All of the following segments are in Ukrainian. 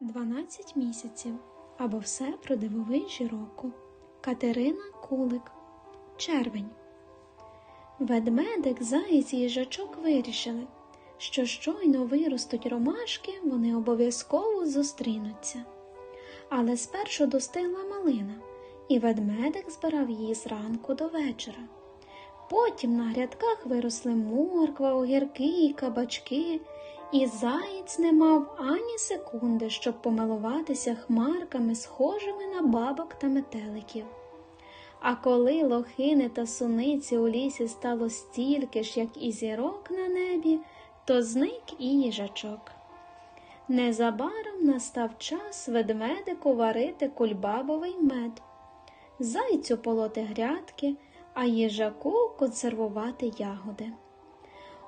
12 місяців або все про дивовижі року. Катерина Кулик. Червень. Ведмедик, заєць і їжачок вирішили, що щойно виростуть ромашки, вони обов'язково зустрінуться. Але спершу достигла малина, і ведмедик збирав її зранку до вечора. Потім на грядках виросли морква, огірки і кабачки, і заєць не мав ані секунди, щоб помилуватися хмарками, схожими на бабок та метеликів. А коли лохини та суниці у лісі стало стільки ж, як і зірок на небі, то зник і їжачок. Незабаром настав час ведмедику варити кульбабовий мед, зайцю полоти грядки, а їжаку консервувати ягоди.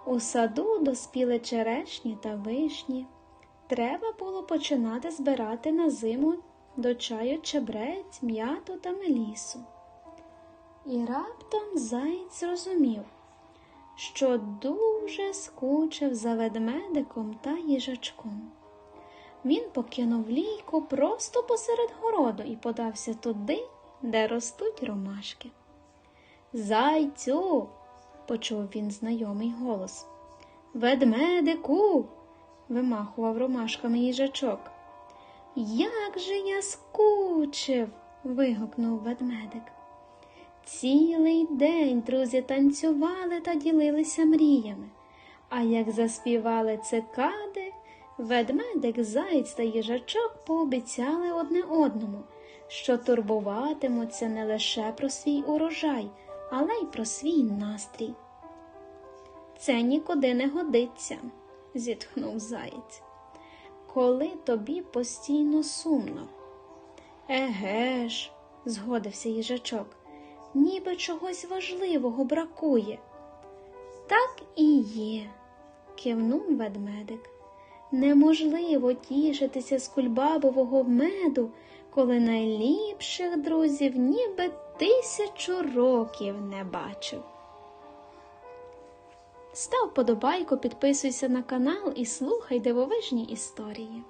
У саду доспіли черешні та вишні. Треба було починати збирати на зиму до чаю чебрець, м'яту та мелісу. І раптом заєць зрозумів, що дуже скучив за ведмедиком та їжачком. Він покинув лійку просто посеред городу і подався туди, де ростуть ромашки. Зайцю, почув він знайомий голос. Ведмедику, вимахував ромашками їжачок. Як же я скучив. вигукнув ведмедик. Цілий день друзі танцювали та ділилися мріями, а як заспівали цикади, ведмедик, заєць та їжачок пообіцяли одне одному, що турбуватимуться не лише про свій урожай, але й про свій настрій. Це нікуди не годиться, зітхнув заєць. Коли тобі постійно сумно. Еге ж, згодився їжачок, ніби чогось важливого бракує. Так і є, кивнув ведмедик. Неможливо тішитися з кульбабового меду, коли найліпших друзів ніби тисячу років не бачив. Став подобайку, підписуйся на канал і слухай дивовижні історії.